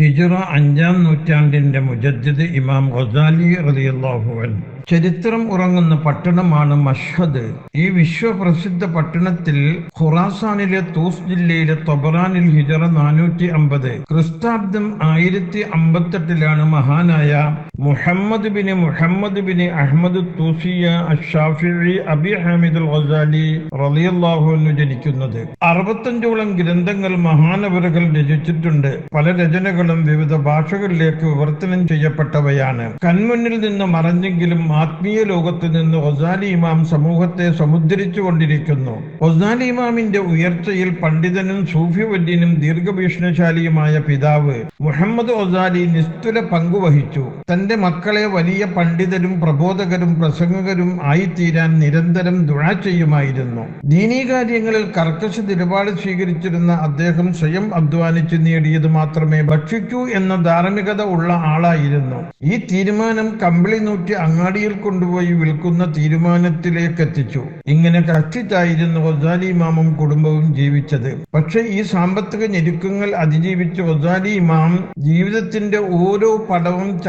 ഹിജറ അഞ്ചാം നൂറ്റാണ്ടിന്റെ മുജദ്ദിദ് ഇമാം ഗസാലി റളിയല്ലാഹു അൻഹു. ചരിത്രം ഉറങ്ങുന്ന പട്ടണമാണ് മഷ്ഹദ്. ഈ വിശ്വപ്രസിദ്ധ പട്ടണത്തിൽ ഖുറാസാനിലെ തൂസ് ജില്ലയിലെ തൊബറാനിൽ ഹിജറ നാനൂറ്റി അമ്പത് ക്രിസ്താബ്ദം ആയിരത്തി അമ്പത്തെട്ടിലാണ് മഹാനായ Muhammad bin Muhammad bin Ahmad തൂസിയ അഷാഫി അബി ഹാമിദ് ഗസാലി അൻഹു ജനിക്കുന്നത്. അറുപത്തഞ്ചോളം ഗ്രന്ഥങ്ങൾ മഹാനവറുകൾ രചിച്ചിട്ടുണ്ട്. പല രചനകളും വിവിധ ഭാഷകളിലേക്ക് വിവർത്തനം ചെയ്യപ്പെട്ടവയാണ്. കൺമുന്നിൽ നിന്ന് മറഞ്ഞെങ്കിലും ആത്മീയ ലോകത്ത് നിന്ന് ഖസാലി ഇമാം സമൂഹത്തെ സമുദ്ധരിച്ചു കൊണ്ടിരിക്കുന്നു. ഖസാലി ഇമാമിന്റെ ഉയർച്ചയിൽ പണ്ഡിതനും സൂഫി വല്യനും ദീർഘഭീഷണശാലിയുമായ പിതാവ് മുഹമ്മദ് ഖസാലി നിസ്തുല പങ്കുവഹിച്ചു. തന്റെ മക്കളെ വലിയ പണ്ഡിതരും പ്രബോധകരും പ്രസംഗകരും ആയിത്തീരാൻ നിരന്തരം ദുഴ ചെയ്യുമായിരുന്നു. ദീനീകാര്യങ്ങളിൽ കർക്കശ നിലപാട് സ്വീകരിച്ചിരുന്ന അദ്ദേഹം സ്വയം അധ്വാനിച്ച് നേടിയത് മാത്രമേ ഭക്ഷിക്കൂ എന്ന ധാർമ്മികത ഉള്ള ആളായിരുന്നു. ഈ തീരുമാനം കമ്പിളി നൂറ്റി അങ്ങാടിയിൽ കൊണ്ടുപോയി വിൽക്കുന്ന തീരുമാനത്തിലേക്ക് എത്തിച്ചു. ഇങ്ങനെ കഷ്ടിച്ചായിരുന്നു ഒസാലി ഇമാമും കുടുംബവും ജീവിച്ചത്. പക്ഷെ ഈ സാമ്പത്തിക ഞെരുക്കങ്ങൾ അതിജീവിച്ച ഒസാലി ഇമാം ജീവിതത്തിന്റെ ഓരോ പടവും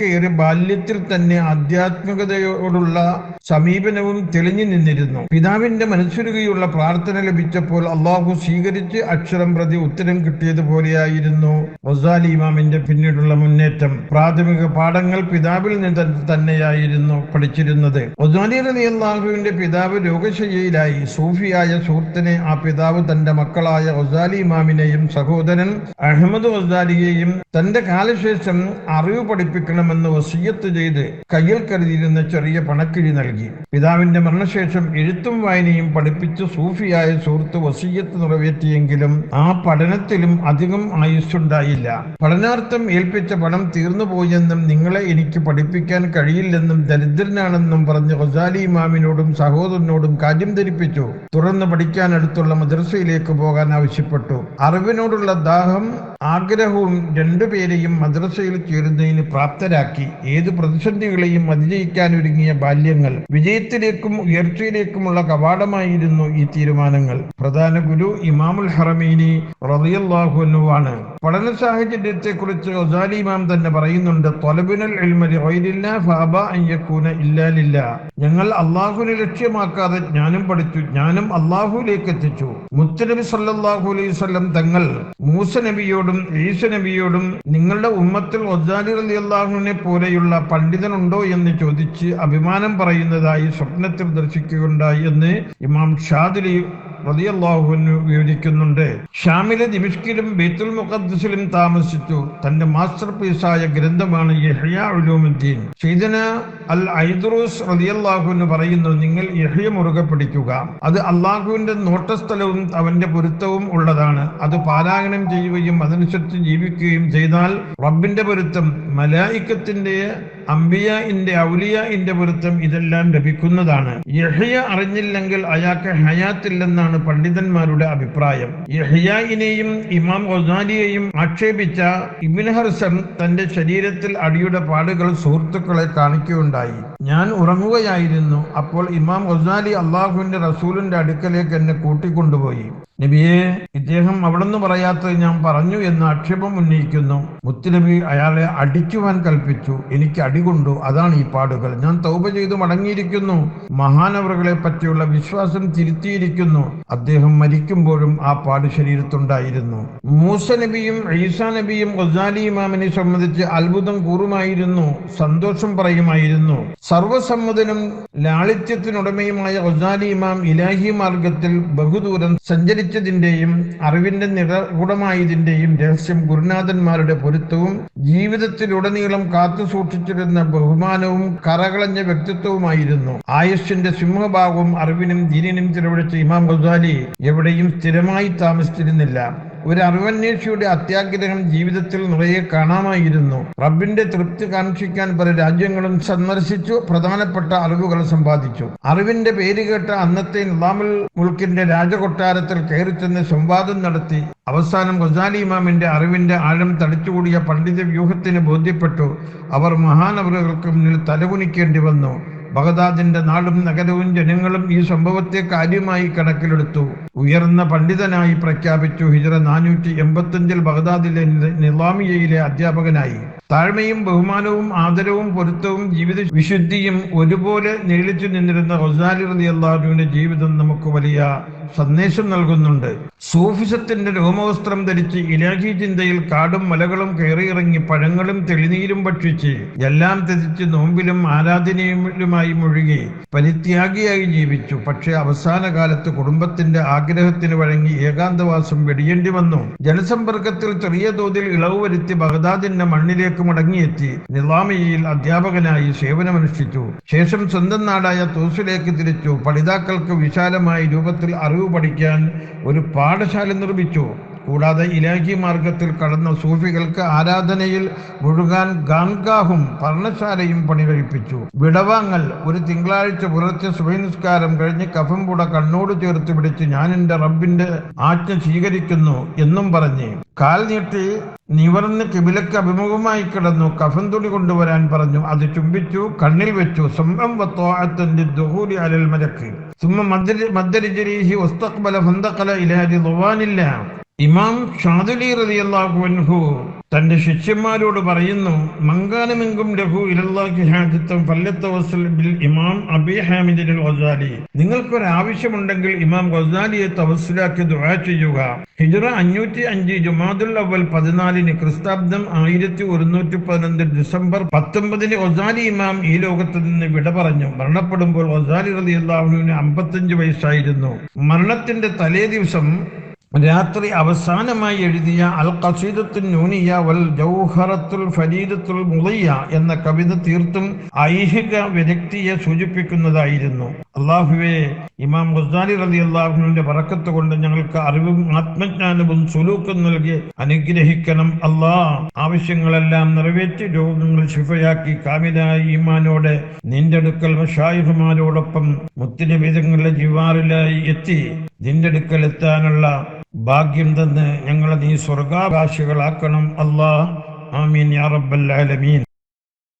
ചവിട്ടിക്കയറി ബാല്യത്തിൽ തന്നെ ആധ്യാത്മികതയോടുള്ള സമീപനവും തെളിഞ്ഞു നിന്നിരുന്നു. പിതാവിന്റെ മനസ്സുരുകയുള്ള പ്രാർത്ഥന ലഭിച്ചപ്പോൾ അള്ളാഹു സ്വീകരിച്ച് അക്ഷരം പ്രതി ഉത്തരം കിട്ടിയതുപോലെയായിരുന്നു റസാലി ഇമാമിന്റെ പിന്നീടുള്ള മുന്നേറ്റം. പ്രാഥമിക പാഠങ്ങൾ പിതാവിൽ നിന്ന് തന്നെയായിരുന്നു പഠിച്ചിരുന്നത്. റസാലി അലി അള്ളാഹുവിന്റെ പിതാവ് രോഗശയ്യയിലായി. സൂഫിയായ സുഹൃത്തിനെ ആ പിതാവ് തന്റെ മക്കളായ ഒസാലി ഇമാമിനെയും സഹോദരൻ അഹമ്മദ് ഒസാലിയെയും തന്റെ കാലശേഷം അറിവ് പഠിപ്പിക്കണമെന്ന് വസീയത്ത് ചെയ്ത് കയ്യിൽ കരുതിയിരുന്ന ചെറിയ പണക്കിഴി നൽകി. പിതാവിന്റെ മരണശേഷം എഴുത്തും വായനയും പഠിപ്പിച്ച് സൂഫിയായ സുഹൃത്ത് വസീയത്ത് നിറവേറ്റിയെങ്കിലും ആ പഠനത്തിലും അധികം ആയുസ്സുണ്ടായില്ല. പഠനാർത്ഥം ഏൽപ്പിച്ച പണം തീർന്നുപോയെന്നും നിങ്ങളെ എനിക്ക് പഠിപ്പിക്കാൻ കഴിയില്ലെന്നും ദരിദ്രനാണെന്നും പറഞ്ഞ് ഗസാലി ഇമാമിനോടും സഹോദരനോടും കാര്യം ധരിപ്പിച്ചു. തുറന്ന് പഠിക്കാൻ അടുത്തുള്ള മദ്രസയിലേക്ക് പോകാൻ ആവശ്യപ്പെട്ടു. അറിവിനോടുള്ള ദാഹം ആഗ്രഹവും രണ്ടുപേരെയും മദ്രസയിൽ ചേരുന്നതിന് പ്രാപ്തരാക്കി ഏത് പ്രതിസന്ധികളെയും അതിജയിക്കാൻ ഒരുങ്ങിയ ബാല്യങ്ങൾ വിജയത്തിലേക്കും ഉയർച്ചയിലേക്കുമുള്ള കവാടമായിരുന്നു ഈ തീരുമാനങ്ങൾ. പ്രധാന ഗുരു ഇമാമുൽ ഹറമീനി റളിയല്ലാഹുവാണ് പഠന സാഹചര്യത്തെ കുറിച്ച് ഒസാലി ഇമാം തന്നെ പറയുന്നുണ്ട് തൊലബിനൽ ഞങ്ങൾ അള്ളാഹുവിനെ ലക്ഷ്യമാക്കാതെ ജ്ഞാനം പഠിച്ചു ജ്ഞാനം അള്ളാഹുലേക്ക് എത്തിച്ചു മുത്തനബി സല്ലാഹു അലൈഹി വസല്ലം തങ്ങൾ മൂസ നബിയോടും ഈസ നബിയോടും നിങ്ങളുടെ ഉമ്മത്തിൽ ഒസാലി അലി അള്ളാഹുവിനെ പോലെയുള്ള പണ്ഡിതനുണ്ടോ എന്ന് ചോദിച്ച് അഭിമാനം പറയുന്നതായി സ്വപ്നത്തിൽ ദർശിക്കുകയുണ്ടായി എന്ന് ഇമാം ഷാദിലി റളിയല്ലാഹുവിന് വിവരിക്കുന്നുണ്ട്. ഷാമിലെ ദിമിഷ്കിലും ബൈത്തുൽ മുഖദ്സിലും താമസിച്ചു. തന്റെ മാസ്റ്റർ പീസായ ഗ്രന്ഥമാണ് യഹ്യ ഉലൂമുദ്ദീൻ. അൽ ഐദ്രൂസ് റതിയല്ലാഹുവിന് പറയുന്നു നിങ്ങൾ യഹ്യ മുറുകെ പിടിക്കുക. അത് അള്ളാഹുവിന്റെ നോട്ടസ്ഥലവും അവന്റെ പൊരുത്തവും ഉള്ളതാണ്. അത് പാരായണം ചെയ്യുകയും അതനുസരിച്ച് ജീവിക്കുകയും ചെയ്താൽ റബ്ബിന്റെ പൊരുത്തം മലായിക്കത്തിന്റെ അംബിയ ഇന്റെ ഔലിയ ഇന്റെ പൊരുത്തം ഇതെല്ലാം ലഭിക്കുന്നതാണ്. യഹ്യ അറിഞ്ഞില്ലെങ്കിൽ അയാൾക്ക് ഹയാത്തില്ലെന്നാണ് പണ്ഡിതന്മാരുടെ അഭിപ്രായം. യഹിയായിനെയും ഇമാം ഒസാലിയെയും ആക്ഷേപിച്ച ഇബിൻ ഹർസൻ തന്റെ ശരീരത്തിൽ അടിയുടെ പാടുകൾ സുഹൃത്തുക്കളെ കാണിക്കുകയുണ്ടായി. ഞാൻ ഉറങ്ങുകയായിരുന്നു അപ്പോൾ ഇമാം ഒസാലി അള്ളാഹുവിന്റെ റസൂലിന്റെ അടുക്കലേക്ക് എന്നെ കൂട്ടിക്കൊണ്ടുപോയി. നബിയെ ഇദ്ദേഹം അവിടെന്ന് പറയാത്തത് ഞാൻ പറഞ്ഞു എന്ന് ആക്ഷേപം ഉന്നയിക്കുന്നു. മുത്തുനബി അയാളെ അടിക്കുവാൻ കൽപ്പിച്ചു. എനിക്ക് അടികൊണ്ടു അതാണ് ഈ പാടുകൾ. ഞാൻ തൗപ ചെയ്തു മടങ്ങിയിരിക്കുന്നു. മഹാനവറുകളെ പറ്റിയുള്ള വിശ്വാസം തിരുത്തിയിരിക്കുന്നു. അദ്ദേഹം മരിക്കുമ്പോഴും ആ പാട് ശരീരത്തുണ്ടായിരുന്നു. മൂസ നബിയും ഈസാ നബിയും ഗസാലി ഇമാമിനെ സംബന്ധിച്ച് അത്ഭുതം കൂറുമായിരുന്നു. സന്തോഷം പറയുമായിരുന്നു. സർവസമ്മതനും ലാളിത്യത്തിനുടമയുമായ ഗസാലി ഇമാം ഇലാഹി മാർഗത്തിൽ ബഹുദൂരം സഞ്ചരിച്ചതിന്റെയും അറിവിന്റെ നിറകുടമായതിന്റെയും രഹസ്യം ഗുരുനാഥന്മാരുടെ പൊരുത്തവും ജീവിതത്തിലുടനീളം കാത്തു സൂക്ഷിച്ചിരുന്ന ബഹുമാനവും കറകളഞ്ഞ വ്യക്തിത്വവുമായിരുന്നു. ആയുഷിന്റെ സിംഹഭാഗവും അറിവിനും ദീനിനും ചിലവഴിച്ച ഇമാം ഗസാലി എവിടെയും സ്ഥിരമായി താമസിച്ചിരുന്നില്ല. ഒരു അറിവന്വേഷിയുടെ അത്യാഗ്രഹം ജീവിതത്തിൽ നിറയെ കാണാമായിരുന്നു. റബ്ബിന്റെ തൃപ്തി കാക്ഷിക്കാൻ പല രാജ്യങ്ങളും സന്ദർശിച്ചു പ്രധാനപ്പെട്ട അറിവുകൾ സമ്പാദിച്ചു. അറിവിന്റെ പേര് കേട്ട അന്നത്തെ നിലാമുൽ മുൾക്കിന്റെ രാജകൊട്ടാരത്തിൽ കയറിച്ചെന്ന് സംവാദം നടത്തി. അവസാനം ഗസാലി ഇമാമിന്റെ അറിവിന്റെ ആഴം തടിച്ചുകൂടിയ പണ്ഡിത വ്യൂഹത്തിന് ബോധ്യപ്പെട്ടു. അവർ മഹാനവറുകൾക്ക് മുന്നിൽ തലകുനിക്കേണ്ടി വന്നു. ബഗദാദിന്റെ നാടും നഗരവും ജനങ്ങളും ഈ സംഭവത്തെ കാര്യമായി കണക്കിലെടുത്തു. ഉയർന്ന പണ്ഡിതനായി പ്രഖ്യാപിച്ചു ഹിജറ നാനൂറ്റി എൺപത്തിയഞ്ചിൽ ബഗ്ദാദിലെ നിലാമിയയിലെ അധ്യാപകനായി. താഴ്മയും ബഹുമാനവും ആദരവും പൊരുത്തവും ജീവിത വിശുദ്ധിയും ഒരുപോലെ നീളിച്ചു നിന്നിരുന്ന റൊസാലി റതി അള്ളാഹുവിന്റെ ജീവിതം നമുക്ക് വലിയ സന്ദേശം നൽകുന്നുണ്ട്. സൂഫിസത്തിന്റെ രോമവസ്ത്രം ധരിച്ച് ഇലാഹി ചിന്തയിൽ കാടും മലകളും കയറിയിറങ്ങി പഴങ്ങളും തെളിനീരും ഭക്ഷിച്ച് എല്ലാം ത്യജിച്ച് നോമ്പിലും ആരാധനയിലുമായി മുഴുകി പരിത്യാഗിയായി ജീവിച്ചു. പക്ഷേ അവസാന കാലത്ത് കുടുംബത്തിന്റെ ആഗ്രഹത്തിന് വഴങ്ങി ഏകാന്തവാസം വെടിയേണ്ടി വന്നു. ജനസമ്പർക്കത്തിൽ ചെറിയ തോതിൽ ഇളവ് വരുത്തി ബഗ്ദാദിന്റെ മണ്ണിലേക്ക് മടങ്ങിയെത്തി നിലാമിയയിൽ അധ്യാപകനായി സേവനമനുഷ്ഠിച്ചു. ശേഷം സ്വന്തം നാടായ തൂസിലേക്ക് തിരിച്ചു. പഠിതാക്കൾക്ക് വിശാലമായ രൂപത്തിൽ അറിവ് പഠിക്കാൻ ഒരു പാഠശാല നിർമ്മിച്ചു. കൂടാതെ ഇലാഹി മാർഗത്തിൽ കടന്ന സൂഫികൾക്ക് ആരാധനയിൽ മുഴുകാൻ ഗാൻഗാഹും പർണശാലയും പണി കഴിപ്പിച്ചു വിടവാങ്ങൽ ഒരു തിങ്കളാഴ്ച പുലർച്ചെ സുഭനിസ്കാരം കഴിഞ്ഞ് കഫംപുട കണ്ണോട് ചേർത്ത് പിടിച്ച് ഞാൻ എന്റെ റബ്ബിന്റെ ആജ്ഞ സ്വീകരിക്കുന്നു എന്നും പറഞ്ഞ്. കാൽ നീട്ടി നിവർന്ന് കിബിലക്ക് അഭിമുഖമായി കിടന്നു കഫൻ തുണി കൊണ്ടുവരാൻ പറഞ്ഞു. അത് ചുംബിച്ചു കണ്ണിൽ വെച്ചു. സ്വന്തം വത്തോഴത്തിന്റെ അലൽ മലക്ക് സുമ്മ മദ്ദരിജരീഹി വസ്തഖ്ബല ഫന്തഖല ഇലാഹി റിദ്വാനില്ല ഇമാം ഷാദുലി റളിയല്ലാഹു അൻഹു തന്റെ ശിഷ്യന്മാരോട് പറയുന്നു മങ്കാനമെങ്കും ലഹു ഇലല്ലാഹി ഹാജിത്തം ബിൽ ഇമാം അബി ഹാമിദിൽ ഗസാലി നിങ്ങൾക്കൊരു ആവശ്യമുണ്ടെങ്കിൽ ഇമാം ഗസാലിയെ തവസ്സിലാക്കി ദുആ ചെയ്യുക. ഹിജറ അഞ്ഞൂറ്റി അഞ്ച് ജുമാദുൽ അവൽ പതിനാലിന് ക്രിസ്താബ്ദം ആയിരത്തി ഒരുന്നൂറ്റി പതിനൊന്ന് ഡിസംബർ പത്തൊമ്പതിന് ഒസാലി ഇമാം ഈ ലോകത്ത് നിന്ന് വിട പറഞ്ഞു. മരണപ്പെടുമ്പോൾ ഒസാലി റതി അള്ളാഹുവിന് അമ്പത്തഞ്ച് വയസ്സായിരുന്നു. മരണത്തിന്റെ തലേ ദിവസം രാത്രി അവസാനമായി എഴുതിയ അൽ ഖസീദത്തുൽ നൂനിയ വൽ ജൗഹറത്തുൽ ഫരീദത്തുൽ മുളിയ എന്ന കവിത തീർത്തും ഐഹിക വ്യക്തിയെ സൂചിപ്പിക്കുന്നതായിരുന്നു. അള്ളാഹുവെ ഇമാം ഗുസാലി റലി അള്ളാഹുവിന്റെ പറക്കത്ത് കൊണ്ട് ഞങ്ങൾക്ക് അറിവും ആത്മജ്ഞാനവും സുലൂക്കും നൽകി അനുഗ്രഹിക്കണം. അള്ളാഹ് ആവശ്യങ്ങളെല്ലാം നിറവേറ്റി രോഗങ്ങൾ ശിഫയാക്കി കാമിലായ ഈമാനോടെ നിന്റെ അടുക്കൽ മഷായിഫുമാരോടൊപ്പം മുത്തിനബീതങ്ങളുടെ ജീവാറിലായി എത്തി. നിന്റെ അടുക്കൽ എത്താനുള്ള ഭാഗ്യം തന്ന് ഞങ്ങളെ നീ സ്വർഗാവകാശികളാക്കണം. അള്ളാഹ് ആമീൻ യാ റബ്ബൽ ആലമീൻ.